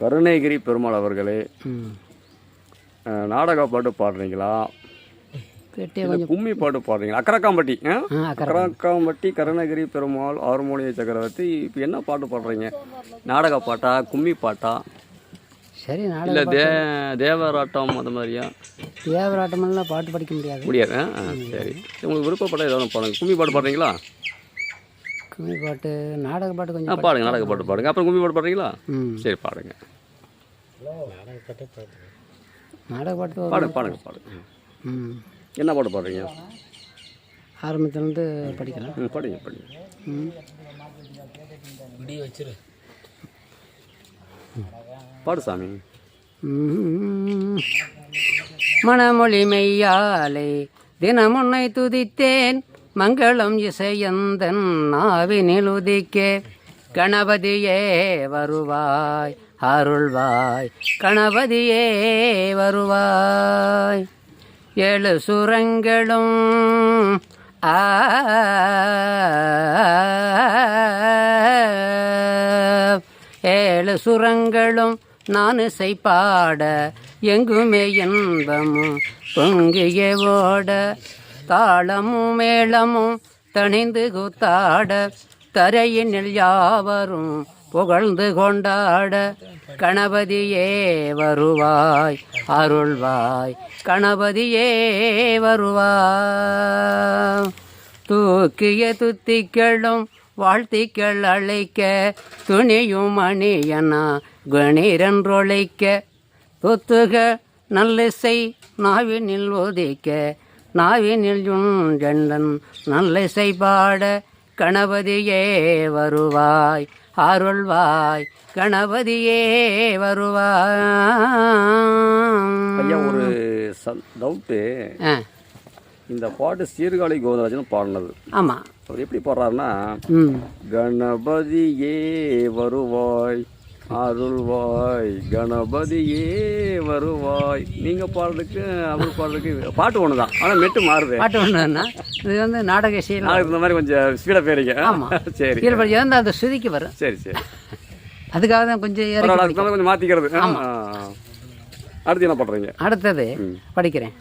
கருணகிரி பெருமாள் அவர்களே நாடக பாட்டு பாடுறீங்களா? கும்மி பாட்டு பாடுறீங்களா? அக்கரக்காம்பட்டி அக்கரக்காம்பட்டி. கருணகிரி பெருமாள் ஆறுமொழிய சக்கரவர்த்தி இப்போ என்ன பாட்டு பாடுறீங்க? நாடக பாட்டா கும்மி பாட்டா சரி இல்லை தே தேவராட்டம் அந்த மாதிரியா? தேவராட்டமெல்லாம் பாட்டு படிக்க முடியாது. முடியாது சரி. உங்களுக்கு விருப்பப்பட்ட ஏதோ ஒன்று பாடுங்க. கும்மி பாட்டு பாடுறீங்களா? கும்மி பாட்டு நாடக பாட்டு கொஞ்சம் பாடுங்க நாடக பாட்டு பாடுங்க. அப்புறம் கும்மி பாட்டு பாடுறீங்களா? ம். சரி பாடுங்க. நாடக பாட்டு பாடுங்க பாடுங்க பாடுங்க. ம். என்ன பாட்டு பாடுறீங்க? ஆரம்பத்துலேருந்து படிக்கலாம் ம் பாடுங்க பாடுங்க. ம். பாடு சாமி. ம். மணமொழி மெய்யாலே தினமுன்னை துதித்தேன். மங்களம் இசையந்தன் நாவினில் உதிக்கே கணபதியே வருவாய் அருள்வாய். கணபதியே வருவாய். ஏழு சுரங்களும் ஆ. ஏழு சுரங்களும் நான் இசை எங்குமே இன்பமும் பொங்கிய ஓட. தாளமும் மேளமும் தணிந்து கூத்தாட தரையினில் யாவரும் புகழ்ந்து கொண்டாட கணபதியே வருவாய் அருள்வாய் கணபதியே வருவாய். தூக்கிய துத்திக்களும் வாழ்த்திக்கள் அழைக்க துணியும் அணியனா கணீரென்றொழைக்க தொத்துக நல்லிசை நாவினில் ஒதிக்க நாவினில் ஜெண்டன் நல்லிசை பாட கணபதியே வருவாய் அருள்வாய் கணபதியே வருவாய். ஐயா ஒரு டவுட்டு. இந்த பாட்டு சீர்காழி கோவிந்தராஜன் பாடினது. ஆமாம் அவர் எப்படி பாடுறாருன்னா கணபதியே வருவாய் அருள்வாய். கணபதியே வருவாய். நீங்க பாடுறதுக்கு அவர் பாடுறதுக்கு பாட்டு ஒன்று தான் ஆனால் மெட்டு மாறுது. பாட்டு ஒன்றுன்னா இது வந்து நாடக இசையில் இந்த மாதிரி கொஞ்சம் ஸ்பீடாக போயிருங்க ஆமா. சரி. படிச்சு வந்து அந்த சுதிக்கு வரும். சரி சரி. அதுக்காக தான் கொஞ்சம் கொஞ்சம் மாற்றிக்கிறது அடுத்து என்ன பண்ணுறீங்க அடுத்தது படிக்கிறேன்.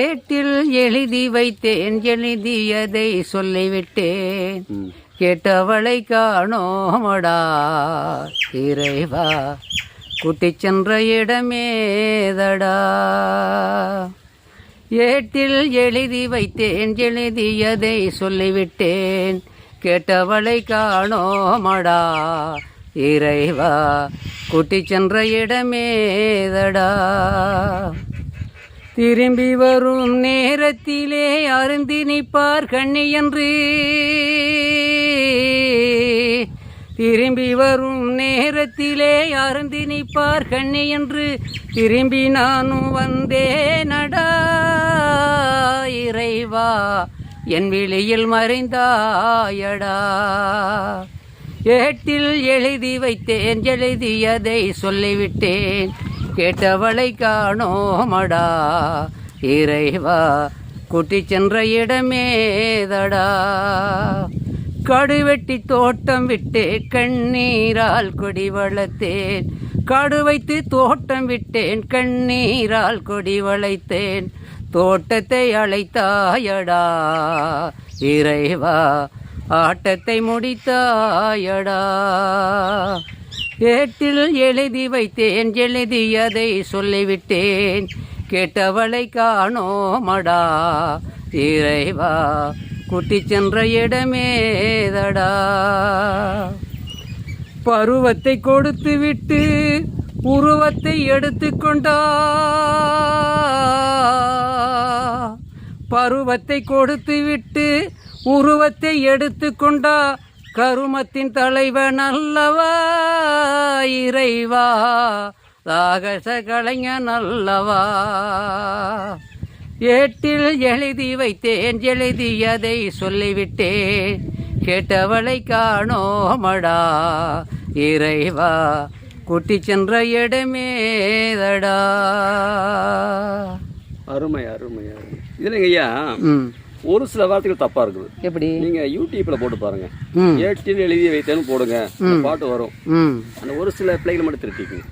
ஏட்டில் எழுதி வைத்தேன் எழுதியதை சொல்லிவிட்டேன். கேட்டவளை காணோமடா இறைவா. குட்டி சென்ற இடமேதடா. ஏட்டில் எழுதி வைத்தேன் எழுதியதை சொல்லிவிட்டேன். கேட்டவளை காணோமடா இறைவா. குட்டி சென்ற இடமேதடா. திரும்பி வரும் நேரத்திலே அருந்தி நிற்பார் கண்ணி என்று திரும்பி வரும் நேரத்திலே அருந்தி நிற்பார் கண்ணி என்று. திரும்பி நானும் வந்தேனடா இறைவா என் விழியில் மறைந்தாயடா. ஏட்டில் எழுதி வைத்தேன் எழுதியதை சொல்லிவிட்டேன். கேட்டவளை காணோமடா இறைவா கூட்டி சென்ற இடமேதடா. காடு வெட்டி தோட்டம் விட்டு கண்ணீரால் கொடி வளர்த்தேன். காடு வைத்து தோட்டம் விட்டேன் கண்ணீரால் கொடி வளைத்தேன். தோட்டத்தை அழைத்தாயடா இறைவா ஆட்டத்தை முடித்தாயடா. ஏட்டில் எழுதி வைத்தேன் எழுதியதை சொல்லிவிட்டேன். கேட்டவளை காணோமடா இறைவா கூட்டிச் சென்ற இடமேதடா பருவத்தை கொடுத்து விட்டு உருவத்தை எடுத்துக்கொண்டா பருவத்தை கொடுத்து விட்டு உருவத்தை எடுத்துக்கொண்டா கருமத்தின் தலைவன் அல்லவா? இறைவா. சாகச கலைஞன் அல்லவா? ஏட்டில் எழுதி வைத்தேன் எழுதியதை சொல்லிவிட்டேன் கேட்டவளை காணோமடா இறைவா கூட்டிச் சென்ற இடமேதடா அருமை அருமை அருமை. இதுலங்க ஐயா? ஒரு சில வார்த்தைகள் தப்பா இருக்குது. எப்படி? நீங்க யூடியூப்ல போட்டு பாருங்க. ஏட்டில் எழுதி வைத்தேன்னு போடுங்க. பாட்டு வரும். அந்த ஒரு சில பிள்ளைகள் மட்டும் திருட்டிக்குங்க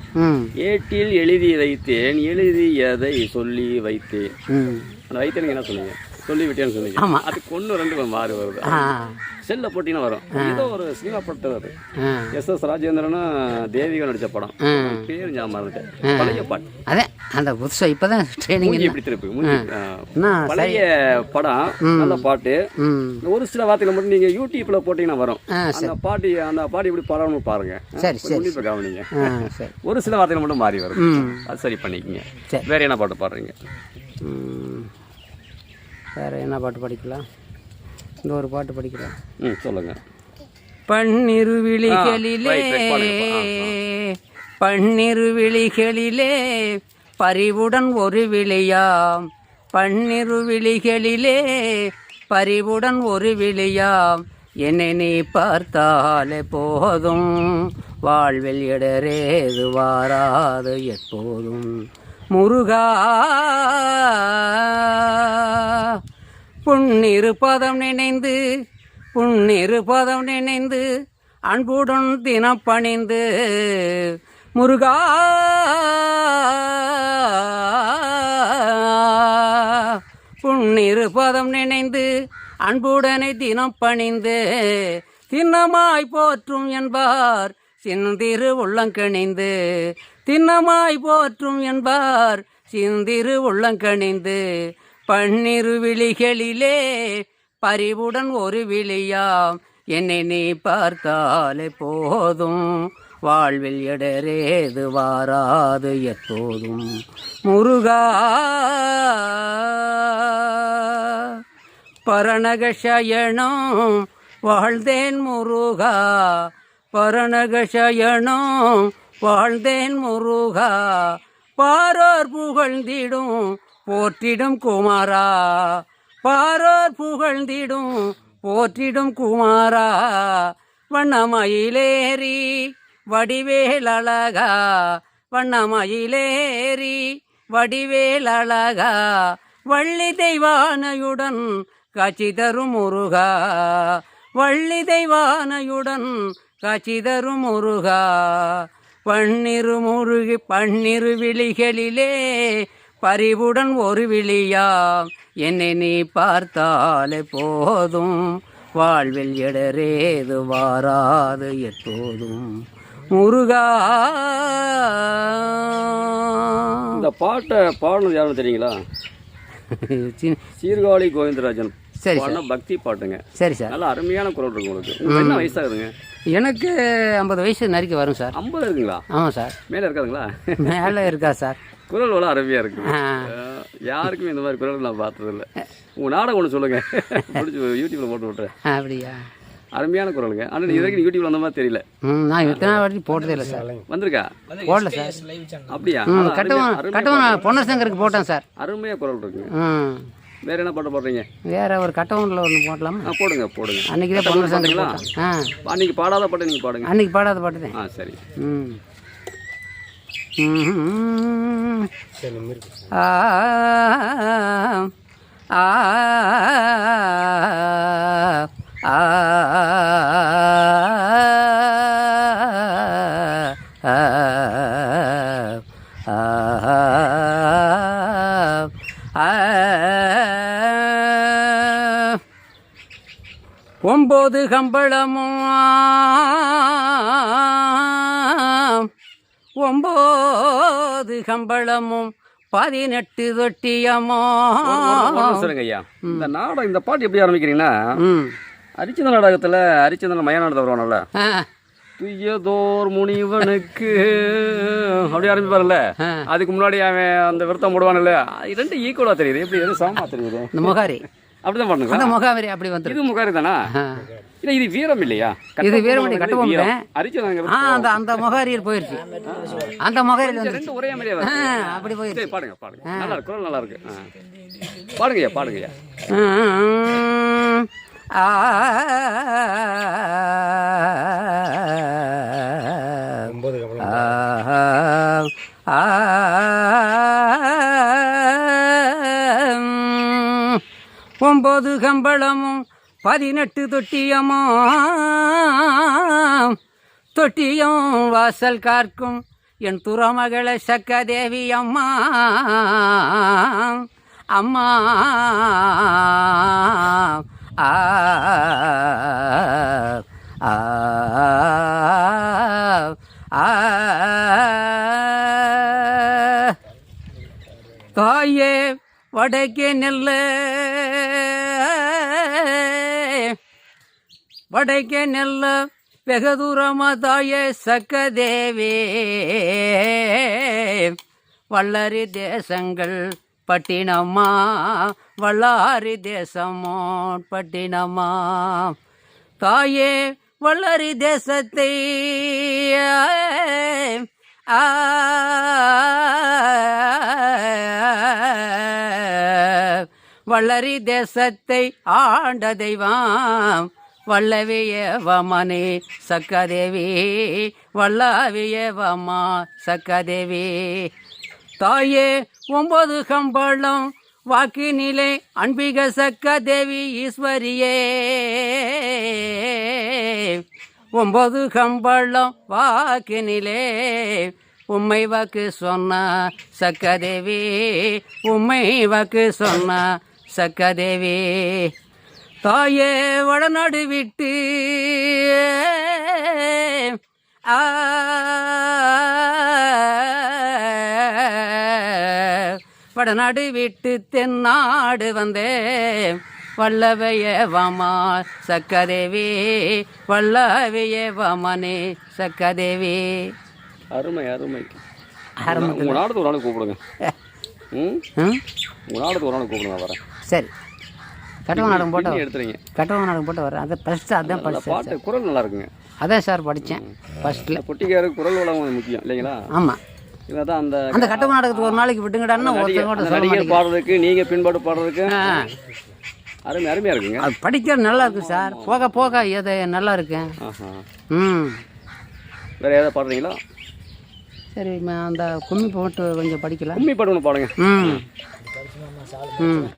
ஏட்டில் எழுதி வைத்தேன் எழுதியதை சொல்லி வைத்தேன். அந்த வைத்தேன் என்ன சொன்னீங்க சொல்லி விட்டேன்னு சொன்னீங்க. ஆமா. அது ஒன்று ரெண்டு மாறி வருது. செல்ல போட்டிங்கன்னா வரும். ஏதோ ஒரு சினிமா படத்தில் அது. எஸ் எஸ் ராஜேந்திரனும் தேவிகா நடிச்ச படம். பேர் ஞாபகம் மறந்துட்டேன் பழைய பாட்டு. அதே அந்த புதுசாக இப்போ தான் ட்ரைனிங் எப்படி திருப்பி பழைய படம் நல்ல பாட்டு. ஒரு சில வார்த்தைகளை மட்டும் நீங்க யூடியூப்ல போட்டீங்கன்னா வரும். அந்த பாட்டு அந்த பாட்டு எப்படி பாடணும்னு பாருங்க. சரி, சரி. உன்னிப்பா கவனிங்க. ஒரு சில வார்த்தைகள் மட்டும் மாறி வரும். அது சரி பண்ணிக்கங்க. வேற என்ன பாட்டு பாடுறீங்க. வேற என்ன பாட்டு படிக்கலாம்? இந்த ஒரு பாட்டு படிக்கலாம். ம் சொல்லுங்க. பன்னிரு விழிகளிலே. பன்னிரு விழிகளிலே பரிவுடன் ஒரு விழியாம். பன்னிரு விழிகளிலே பரிவுடன் ஒரு விழியாம். என்னை நீ பார்த்தாலே போதும். வாழ்வில் இடரேது வாராது எப்போதும். முருகா. புன்னிரு பதம் நினைந்து புன்னிரு பதம் நினைந்து அன்புடன் தினம் பணிந்து முருகா. புன்னிரு பதம் நினைந்து அன்புடனை தினம் பணிந்து தின்னமாய் போற்றும் என்பார் சிந்திரு உள்ளங்கணிந்து திண்ணமாய் போற்றும் என்பார். சிந்திரு உள்ளங்கணிந்து பன்னிரு விழிகளிலே பரிவுடன் ஒரு விழியாம். என்னை நீ பார்த்தாலே போதும். வாழ்வில் இடரேது வாராது எப்போதும். முருகா! பரணகஷயனம் வாழ்ந்தேன் முருகா! பரணகஷயனம் வாழ்ந்தேன் முருகா பாரோர் புகழ்ந்திடும் போற்றிடும் குமாரா. பாரோர் புகழ்ந்திடும் போற்றிடும் குமாரா. வண்ணமயிலேறி வடிவேல் அழகா. வண்ணமயிலேறி வடிவேல் அழகா. வள்ளி தெய்வானையுடன் காட்சி தரும் முருகா. வள்ளி தெய்வானையுடன் காட்சி தரும் முருகா. பன்னிரு முருகி பன்னிரு விழிகளிலே பரிவுடன் ஒரு விழியாம் என்னை நீ பார்த்தாலே போதும். வாழ்வில் இடரேது வாராது எப்போதும். முருகா. இந்த பாட்டை பாடுனது யாருன்னு தெரியுங்களா? சீர்காழி கோவிந்தராஜன். சரி பாடின பக்தி பாட்டுங்க. சரி சார். நல்ல அருமையான குரல் இருக்கு உங்களுக்கு. என்ன வயசாகுதுங்க? எனக்கு ஐம்பது வயசு நறுக்கி வரும் சார். ஐம்பது இருக்குங்களா? ஆமாம் சார். மேலே இருக்காதுங்களா? மேலே இருக்கா சார்? குரல் வளம் அருமையாக இருக்கு. யாருக்குமே இந்த மாதிரி குரல் நான் பார்த்ததில்ல. உங்கள் நாடகம் ஒன்று சொல்லுங்கள் முடிச்சு யூடியூப்பில் போட்டு விட்றேன் அப்படியா? அருமையான குரலுங்க. ஆனால் இது வரைக்கும் யூடியூப்ல அந்த மாதிரி தெரியல. நான் இத்தனை வாட்டி போட்டதே இல்லை சார். வந்திருக்கா? போடல சார். அப்படியா? கட்டவன் கட்டவன் பொன்னசங்கருக்கு போட்டேன் சார். அருமையா குரல் இருக்குங்க. வேற என்ன பாட்டு பாடுறீங்க வேற ஒரு கட்டவனில் ஒன்று போடலாமா ஆ போடுங்க போடுங்க அன்னைக்கு தான் பாடுறீங்களா? போட்டேன் ஆ அன்னைக்கு பாடாத பாட்டு நீங்கள் பாடுங்க அன்னைக்கு பாடாத பாட்டு தான் ஆ சரி ம் ம். ஆ ஆ ஆ ஒம்பது கம்பளமும் ஒம்பது கம்பளமும் பதினெட்டு தொட்டியமோ. சொல்லுங்க ஐயா. இந்த நாடகம் இந்த பாட்டு எப்படி ஆரம்பிக்கிறீங்கன்னா ம். அரிச்சந்திர நாடகத்தில் அரிச்சந்திரன் மயநாடு வருவானல்ல. துய்யதோர் முனிவனுக்கு. அப்படி ஆரம்பிப்பார்ல ஆ. அதுக்கு முன்னாடி அவன் அந்த விருத்தம் போடுவான்ல ரெண்டு ஈக்குவலாக தெரியுது. எப்படி சமமா தெரியுது? இந்த முகாரி. அப்படிதான் பண்ணுங்க. அந்த முகாவரி அப்படி வந்துடும் இது முகாரி தானா. இல்ல இது வீரம் இல்லையா? இது வீரமணி கட்டபொம்மன். ஆ அரிச்சந்திரன் அந்த அந்த முகாரியில் போயிடுச்சு அந்த முகாரியில் வந்து ரெண்டு ஒரே மாதிரியே அப்படி போயிடுச்சு சரி பாடுங்க பாடுங்க நல்லா இருக்கு நல்லா இருக்கு. பாடுங்கய்யா பாடுங்கய்யா ஆ. சம்பளமும் பதினெட்டு தொட்டியமோ தொட்டியும் வாசல் கார்க்கும் என் துறமகளை சக்கதேவி அம்மா. அம்மா. ஆ. தாயே வடக்கே நெல்ல. வடைக்கே நெல்ல வெகு தூரமா தாயே சக்கதேவி வள்ளரி தேசங்கள் பட்டினமா வல்லாரி தேசமோ பட்டினமா தாயே வல்லரி தேசத்தை ஆ வள்ளரி தேசத்தை ஆண்ட தெய்வம். வல்லவிய வல்லவியவமனே சக்கதேவி வல்லவியவமா சக்கதேவி தாயே ஒன்பது கம்பளம் வாக்கினிலே அன்பிக சக்கதேவி ஈஸ்வரியே. ஒன்பது கம்பளம் வாக்கினிலே உம்மை வாக்கு சொன்ன சக்கதேவி உம்மை வாக்கு சொன்ன சக்கதேவி தாயே வடநாடு விட்டு. ஆ. வடநாடு விட்டு தென்னாடு வந்தேன். வல்லவையவமா சக்கதேவி வல்லவையவமனே சக்கதேவி அருமை அருமை. அருமை. உங்கள் நாடத்துக்கு ஒரு நாள் கூப்பிடுங்க. ம் உங்கள் நாடத்துக்கு ஒரு நாள் கூப்பிடுங்க வரேன். சரி. கட்டவ நாடகம் போட்டு எடுத்துறீங்க. கட்டவ நாடகம் போட்டு வரேன் அதை ஃபஸ்ட்டு அதான் படித்தேன் பாட்டு குரல் நல்லா இருக்குங்க அதான் சார் படித்தேன். ஃபஸ்ட்டில் இந்த பொட்டிக்காருக்கு குரல் வளம் முக்கியம் இல்லைங்களா? ஆமாம் இவன் தான் அந்த அந்த கட்டவ நாடகத்துக்கு ஒரு நாளைக்கு விட்டுங்கடான்னு சொல்ல நடிகர் பாடுறதுக்கு நீங்கள் பின்பாடு பாடுறதுக்கு அருமை அருமையாக இருக்குங்க. அது படிக்கிறது நல்லா இருக்கு சார். போக போக இது நல்லா இருக்கு. ம். வேறு ஏதாவது பாடுறீங்களா? சரி அந்த கும்மி போட்டு கொஞ்சம் படிக்கலாம். கும்மி பாட்டு ஒன்று பாடுங்க. ம். ம்.